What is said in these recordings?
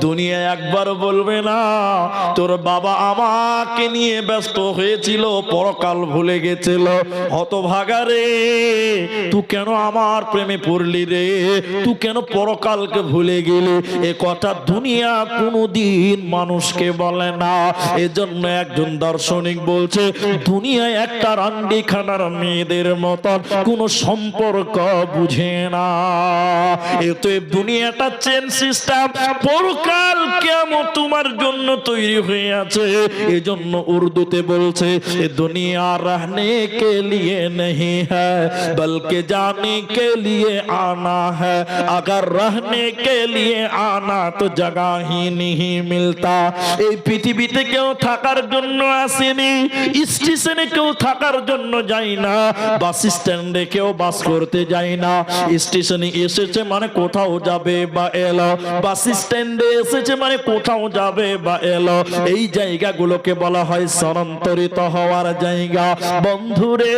দুনিয়া একবার বলবে না, তোর বাবা আমাকে নিয়ে ব্যস্ত হয়েছিল, পরকাল ভুলে গেছিল। হতভাগা রে তুই কেন আমার প্রেমে পড়লি রে? তুই কেন পরকালকে ভুলে গেলি? এ কথা দুনিয়া কোনোদিন মানুষকে বলে না। এজন্য একজন দার্শনিক বলছে, দুনিয়ায় একটা রান্ডি খানার মেয়েদের মতন কোনো সম্পর্ক বুঝে না। এত দুনিয়াটা চেন সিস্টেম, পরকাল কাল কেমন তোমার জন্য তৈরি হয়ে আছে। এজন্য উর্দুতে বলছে, এ দুনিয়া রহনে কে লিয়ে নেই হ্যাঁ বলকে জানে কে লিয়ে আনা হ্যাঁ। আগর রহনে কে লিয়ে আনা তো জাগা হি নিহি মিলতা। এই পৃথিবীতে কেউ থাকার জন্য আসেনি, স্টেশনে কেউ থাকার জন্য যাই না, বাস স্ট্যান্ডে কেউ বাস করতে যাই না। স্টেশনে এসেছে মানে কোথাও যাবে বা এলো। বাস স্ট্যান্ডে এসেছে মানে কোথাও যাবে বা এলো। এই জায়গাগুলোকে বলা হয় স্থানান্তরিত হওয়ার জায়গা। বন্ধুরে,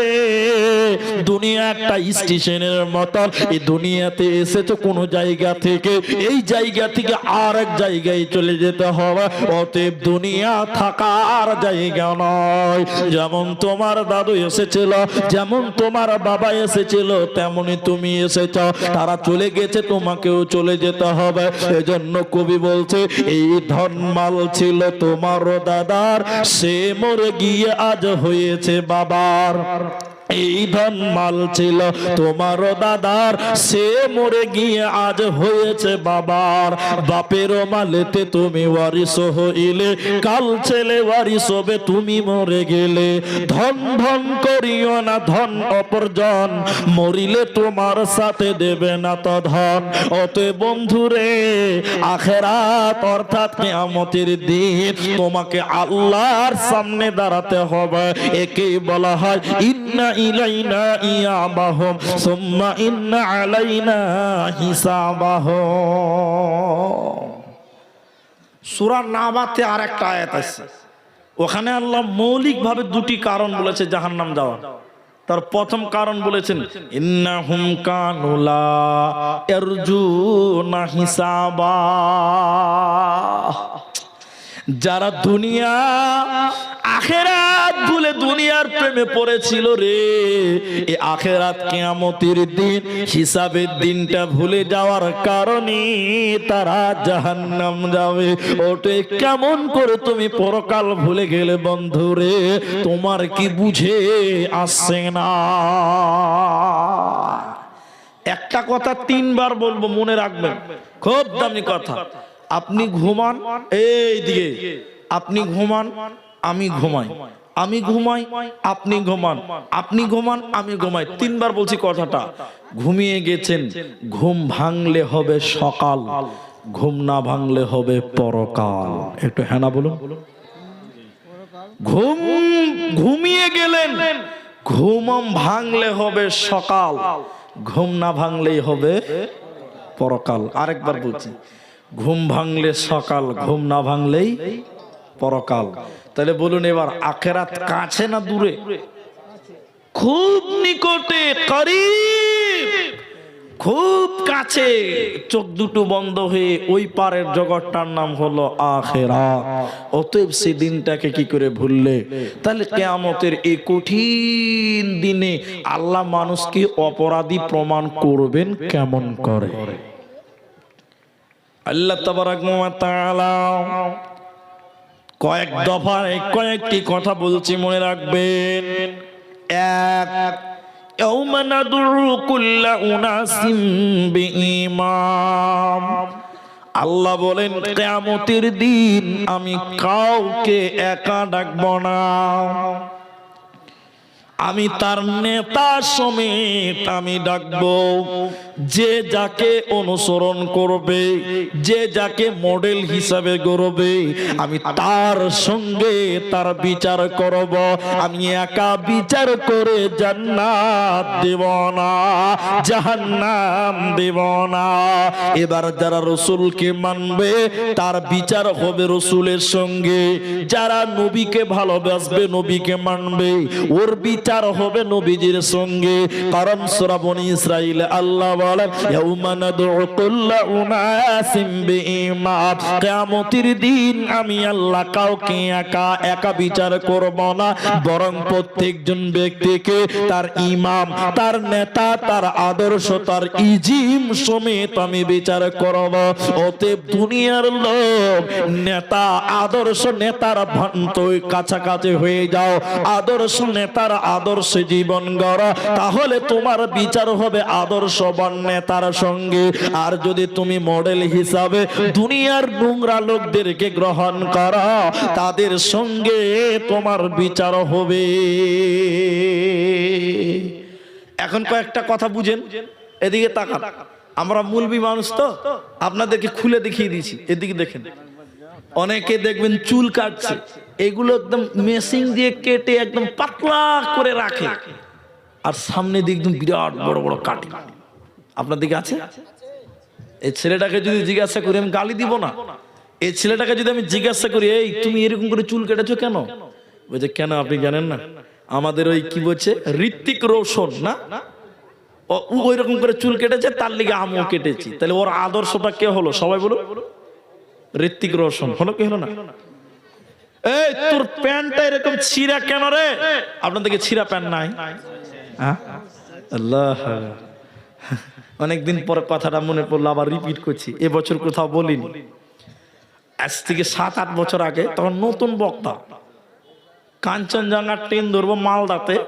দুনিয়া একটা স্টেশনের মতন। এই দুনিয়াতে এসেছে কোন জায়গা থেকে? এই জায়গা থেকে আর এক জায়গায় চলে যেতে হবে। অতএব দুনিয়া থাকার জায়গা নয়। যেমন তোমার দাদু এসেছিল, যেমন তোমার বাবা এসেছিল, তেমনি তুমি এসেছ। তারা চলে গেছে, তোমাকেও চলে যেতে হবে। এজন্য কবি বলছে এই ধনমাল ছিল তোমার দাদার সে মরে গিয়ে আজ হয়েছে বাবার। এই ধন মাল ছিল। তোমারও দাদার, সে মরে গিয়ে আজ হয়েছে বাবার। বাপের মালেতে তুমি ওয়ারিস হইলে, কাল ছেলে ওয়ারিস হবে, তুমি মরে গেলে। ধন ধন করিও না, ধন অপরজন, মরিলে তোমার সাথে দেবে না তো ধন। অতে বন্ধুরে, আখেরাত অর্থাৎ কিয়ামতের দিন তোমাকে আল্লাহর সামনে দাঁড়াতে হবে। একেই বলা হয়, ইন্না ইলাইনা ইয়াবাহুম সুম্মা ইন্না আলাইনা হিসাবাহুম সুরার নাবাতে আর একটা ওখানে আল্লাহ মৌলিকভাবে দুটি কারণ বলেছে জাহান্নাম যাওয়া তার প্রথম কারণ বলেছেন, ইন্নাহুম কানুলা ইয়ারজুনা হিসাবা। যারা দুনিয়া, আখেরাত ভুলে দুনিয়ার প্রেমে পড়েছিল রে। এই আখেরাত কিয়ামতের দিন, হিসাবের দিনটা ভুলে যাওয়ার কারণে তারা জাহান্নাম যাবে। ওটে, কেমন করে তুমি পরকাল ভুলে গেলে বন্ধু রে? তোমার কি বুঝে আসছে না? একটা কথা তিনবার বলব, মনে রাখবেন। খুব দামি কথা। আপনি ঘুমান, এই দিকে। আপনি ঘুমান, আমি ঘুমাই। আমি ঘুমাই, আপনি ঘুমান। আপনি ঘুমান, আমি ঘুমাই। তিনবার বলছি কথাটা। ঘুমিয়ে গেছেন, ঘুম ভাঙলে হবে সকাল, ঘুম না ভাঙলে হবে পরকাল। একটু হ্যাঁ বলুন। ঘুম ঘুমিয়ে গেলেন, ঘুম ভাঙলে হবে সকাল, ঘুম না ভাঙলেই হবে পরকাল। আরেকবার বলছি, ঘুম ভাঙলে সকাল, ঘুম না ভাঙলেই পরকাল। তাহলে বলুন এবার, আখেরাত কাছে না দূরে? খুব নিকটে, করিব। খুব কাছে। চোখ দুটো বন্ধ হয়ে ওই পারের জগৎটার নাম হলো আখেরা অতএব সেই দিনটাকে কি করে ভুললে? তাহলে কেয়ামতের এই কঠিন দিনে আল্লাহ মানুষকে অপরাধী প্রমাণ করবেন কেমন করে? আল্লাহ তাবারাক তাআলা কয়েক দফায় কয়েকটি কথা বলছি মনে রাখবেন এক يوم ندعو كل أناس بإمام আল্লাহ বলেন কেয়ামতের দিন আমি কাউকে একা ডাকব না আমি তার নেতা সমেত আমি ডাকবো। যে যাকে অনুসরণ করবে, যে যাকে মডেল হিসাবে গড়বে, আমি তার সঙ্গে তার বিচার করব। আমি একা বিচার করে জান্নাত দেব না, জাহান্নাম দেব না। এবার যারা রসুলকে মানবে, তার বিচার হবে রসুলের সঙ্গে। যারা নবীকে ভালোবাসবে, নবীকে মানবে, ওর বিচার হবে নবীজির সঙ্গে। কারণ শ্রাবণ ইসরাইল আল্লাহ বলেন, ইয়াউমা নাদউ কুল্লা উনাসিম বিইমাম কিয়ামতের দিন আমি আল্লাহ কাউকে একা একা বিচার করব না, বরং প্রত্যেকজন ব্যক্তিকে তার ইমাম তার নেতা, তার আদর্শ, তার ইজিম সমেত আমি বিচার করব। অতএব দুনিয়ার লোক, নেতা, আদর্শ নেতার ভ্রান্ত কাছাকাছি হয়ে যাও। আদর্শ নেতার আদর্শ জীবন গড়, তাহলে তোমার বিচার হবে আদর্শ আদর্শবান নেতার সঙ্গে। আর যদি তুমি মডেল হিসাবে দুনিয়ার নোংরা লোকদেরকে গ্রহণ করা, তাদের সঙ্গে তোমার বিচার হবে। এখন কয়েকটা কথা বুঝেন, এদিকে তাকান। আমরা মুলবি মানুষ তো, আপনাদেরকে খুলে দেখিয়ে দিয়েছি, এদিকে দেখেন। অনেকে দেখবেন চুল কাটছে। এগুলো একদম মেশিন দিয়ে কেটে একদম পাতলা করে রাখে। আর সামনে দিয়ে একদম বিরাট বড় বড় কাটে আপনার দিকে আছে? এই ছেলেটাকে যদি জিজ্ঞাসা করি, আমি গালি দিব না। এই ছেলেটাকে যদি আমি জিজ্ঞাসা করি, এই, তুমি এরকম করে চুল কেটেছো কেন? বলছে, কেন আপনি জানেন না? আমাদের ওই কি বলছে, ঋত্বিক রোশন, না? ও ওই রকম করে চুল কেটেছে, তার লিগে আমিও কেটেছি। তাহলে ওর আদর্শটা কে হলো? সবাই বলো ঋত্বিক রোশন। হলো কি হলো না? এই, তোর প্যান্টটা এরকম ছিঁড়া কেন রে? আপনাদেরকে ছিঁড়া প্যান্ট নাই? আল্লাহ। অনেকদিন পরে কথাটা মনে পড়ল, আবার রিপিট করছি। এবছর কোথাও বলিনি। আজ থেকে সাত, আট বছর আগে তখন নতুন বক্তা। কাঞ্চনজঙ্ঘা ট্রেন ধরবো মালদাতে।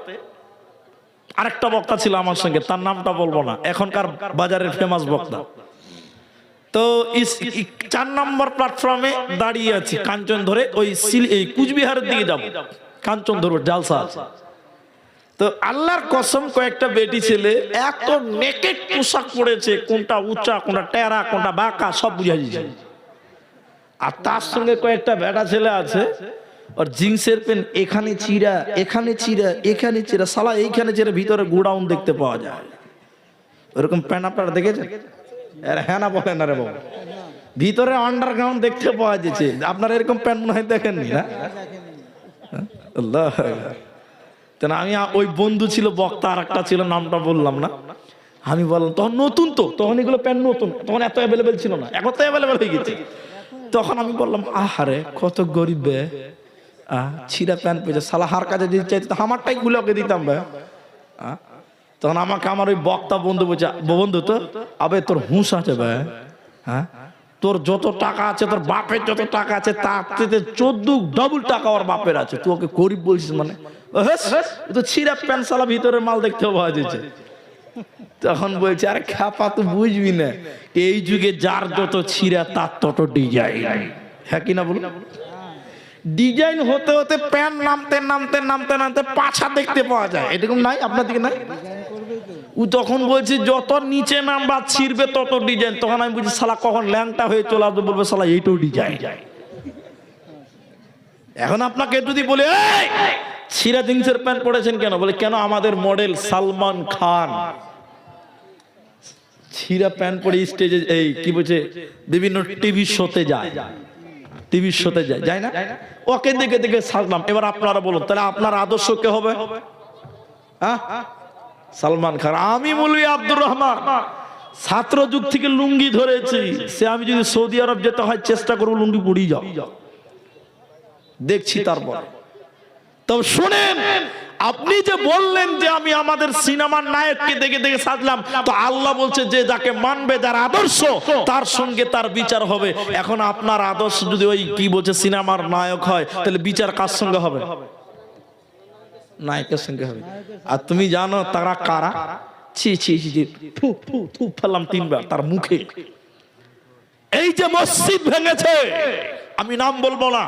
আরেকটা বক্তা ছিল আমার সঙ্গে, তার নামটা বলব না। এখনকার বাজারের ফেমাস বক্তা। তো চার নম্বর প্ল্যাটফর্মে দাঁড়িয়ে আছি, কাঞ্চন ধরে ওই কুচবিহারের দিকে যাব। কাঞ্চন ধরবো জালসা তো আল্লাহর কসম, কয়েকটা বেটি ছেলে এত নেকেট পোশাক পড়েছে কোনটা উঁচা, কোনটা টেরা, কোনটা বাঁকা, সব বুঝা যাচ্ছে আর তার সঙ্গে কয়েকটা বেটা ছেলে আছে আর জিন্সের প্যান্ট এখানে চিরা এখানে চিরা এখানে চিরা, সালা এইখানে চিরা, ভিতরে গোডাউন দেখতে পাওয়া যায়। ওরকম প্যান্ট আপনারা দেখেছেন? আরে হ্যাঁ না বলেন না রে বাবু ভিতরে আন্ডারগ্রাউন্ড দেখতে পাওয়া যাচ্ছে। আপনারা এরকম প্যান্ট মনে হয় দেখেননি না? আল্লাহ। কেন আমি ওই বন্ধু ছিল বক্তা আর একটা ছিল নামটা বললাম না। আমি বললাম তখন নতুন তো তখন এগুলো প্যান্ট নতুন তখন এত অ্যাভেলেবেল ছিল না এখন তো অ্যাভেলেবেল হয়ে গেছে। তখন আমি বললাম আহারে কত গরিব বে। ছিঁড়া প্যান্ট পেয়েছে সালা হার কাজে দিতে চাইতো আমারটাই খুলে ওকে দিতাম আহ, তখন আমাকে আমার ওই বক্তা বন্ধু বলছে বন্ধু তো আবে তোর হুঁশ আছে ভাই হ্যাঁ? তোর যত টাকা আছে, তোর বাপের যত টাকা আছে, তার থেকে চোদ্দ ডবল টাকা ওর বাপের আছে। তুই ওকে গরিব বলছিস মানে? তো ছিঁড়া প্যান্ট সালা ভিতরের মাল দেখতে পাওয়া যাচ্ছে। তখন বলছে, আরে খাপা তো বুঝবি না, এই যুগে যার যত ছিঁড়া, তার তত ডিজাইন হ্যাঁ কিনা বলুন? ডিজাইন হতে হতে প্যান্ট নামতে নামতে নামতে নামতে পাছা দেখতে পাওয়া যায়। এরকম নাই আপনার দিকে নাই? ও তখন বলছে যত নিচে নামবা ছিড়বে তত ডিজাইন তখন আমি বলছি সালা কখন ল্যাংটা হয়ে চলে আসবে? বলবে সালা এইটাও ডিজাইন এখন আপনাকে যদি বলে "এই, ছিঁড়া জিন্সের প্যান্ট পরেছেন কেন? বলে কেন আমাদের মডেল সালমান খান? ছিঁড়া প্যান্ট পরে স্টেজে এই কি বলছে বিভিন্ন টিভি শোতে যায়। টিভি শোতে যায় যায় না? ওকে দেখে দেখে সালাম এবার আপনারা বলুন, তাহলে আপনার আদর্শ কে হবে? হ্যাঁ? সালমান খান, আমি বলি আব্দুর রহমান। ছাত্র যুগ থেকে লুঙ্গি ধরেছি, সে আমি যদি সৌদি আরব যেতে হয়, চেষ্টা করব লুঙ্গি পুড়িয়ে যাও দেখছি তারপর। তবে শুনেন আপনি যে বললেন যে আমি আমাদের সিনেমার নায়ককে দেখে দেখে সাজলাম তো আল্লাহ বলছে যে যাকে মানবে যার আদর্শ তার সঙ্গে তার বিচার হবে। এখন আপনার আদর্শ যদি ওই কি বলছে সিনেমার নায়ক হয় তাহলে বিচার কার সঙ্গে হবে? নায়কের সঙ্গে হবে। আর তুমি জানো তারা কারা? ছি ছি ছি ছি থু থু থু ফেললাম তিনবার তার মুখে। এই যে মসজিদ ভেঙেছে আমি নাম বলব না।